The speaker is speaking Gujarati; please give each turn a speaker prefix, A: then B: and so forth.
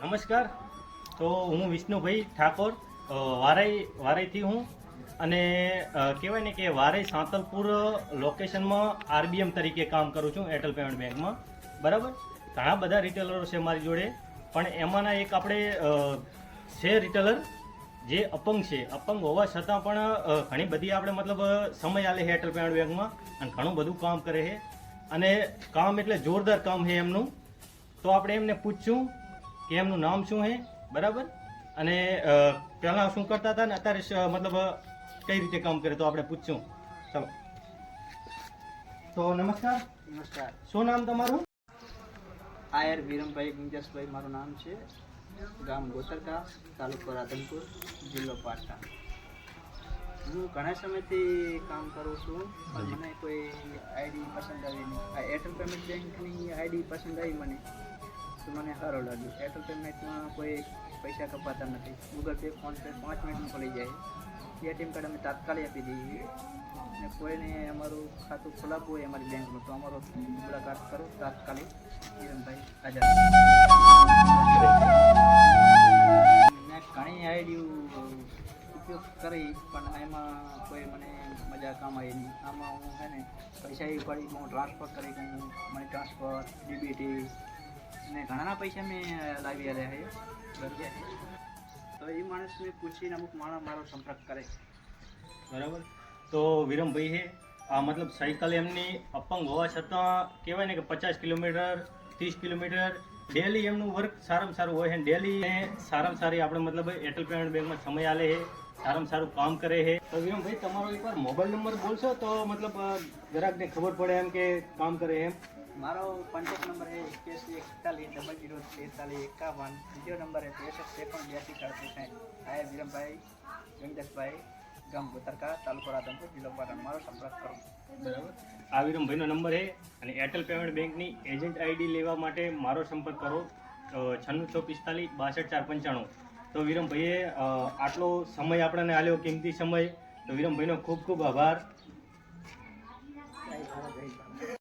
A: નમસ્કાર. તો હું વિષ્ણુભાઈ ઠાકોર વારાઈ, વારાઈથી હું અને કહેવાય ને કે વારાઈ સાંતલપુર લોકેશનમાં આરબીએમ તરીકે કામ કરું છું એરટેલ પેમેન્ટ બેંકમાં બરાબર? ઘણા બધા રિટેલરો છે મારી જોડે, પણ એમાંના એક આપણે છે રિટેલર જે અપંગ છે. અપંગ હોવા છતાં પણ ઘણી બધી આપણે મતલબ, સમય આલે છે એરટેલ પેમેન્ટ બેંકમાં અને ઘણું બધું કામ કરે છે. અને કામ એટલે જોરદાર કામ છે એમનું. તો આપણે એમને પૂછશું કે એમનું નામ શું છે બરાબર? અને પહેલાં શું કરતા હતા ને અત્યારે મતલબ કઈ રીતે કામ કરે તો આપણે પૂછશું. ચલો. તો નમસ્કાર.
B: નમસ્કાર.
A: શું નામ તમારું?
B: આયર વિરમભાઈ ગુંજસભાઈ મારું નામ છે. ગામ ગોતરકા તાલુકો રાધનપુર જિલ્લો પાટણ. હું ઘણા સમયથી કામ કરું છું. મને કોઈ આઈડી પસંદ આવી નહીં. એરટેલ પેમેન્ટ બેંકની આઈડી પસંદ આવી મને. મને સારો લાગ્યું. એરટેલ પેમેન્ટમાં કોઈ પૈસા કપાતા નથી. ગૂગલ પે ફોન પે પાંચ મિનિટમાં ખોલી જાય. એટીએમ કાર્ડ અમે તાત્કાલિક આપી દઈએ. અને કોઈને અમારું ખાતું ખોલાવવું હોય અમારી બેંકનું, તો અમારો મુલાકાત કરો તાત્કાલિક. કિરણભાઈ, હાજર મેં ઘણી આઈડિયું ઉપયોગ કરી, પણ એમાં કોઈ મને મજા કામ આવી નહીં. આમાં હું છે ને પૈસા એ પડી હું ટ્રાન્સફર કરી દઉં, મની ટ્રાન્સફર ડીબીટી ને ઘણાના પૈસા મેં લાવી રહ્યા છે તો એ માણસને પૂછીને અમુક માણસ મારો સંપર્ક કરે.
A: બરાબર? તો વિરમભાઈ છે, આ મતલબ સાયકલ એમની અપંગ હોવા છતાં કહેવાય ને કે પચાસ કિલોમીટર, ત્રીસ કિલોમીટર ડેલી એમનું વર્ક સારામાં સારું હોય છે ડેલી સારામાં સારી આપણે મતલબ એરટેલ પેમેન્ટ બેંકમાં સમય આલે છે, સારામાં સારું કામ કરે છે. તો વિરમભાઈ, તમારો એકવાર મોબાઈલ નંબર બોલશો તો મતલબ ગ્રાહકને ખબર પડે એમ કે કામ કરે એમ.
B: મારો કોન્ટેક્ટ નંબર એ એક્યાસી એકતાલીસ ડબલ જીરો તેતાલીસ, એકાવન. બીજો નંબર છે ત્રેસઠ, ત્રેપન બ્યાસી સાડત્રીસ સાઠ આયર વિરમભાઈ વેંકટેશભાઈ ગામ ગોતરકા, તાલુકો રાધનપુર, જિલ્લો પાટણ. મારો સંપર્ક કરો.
A: બરાબર. આ વિરમભાઈનો નંબર છે અને એરટેલ પેમેન્ટ બેંકની એજન્ટ આઈડી લેવા માટે મારો સંપર્ક કરો. છન્નું છ પિસ્તાલીસ બાસઠ, ચાર, પંચાણું. તો વિરમભાઈએ આટલો સમય આપણને આલ્યો કિંમતી સમય. તો વિરમભાઈનો ખૂબ ખૂબ આભાર.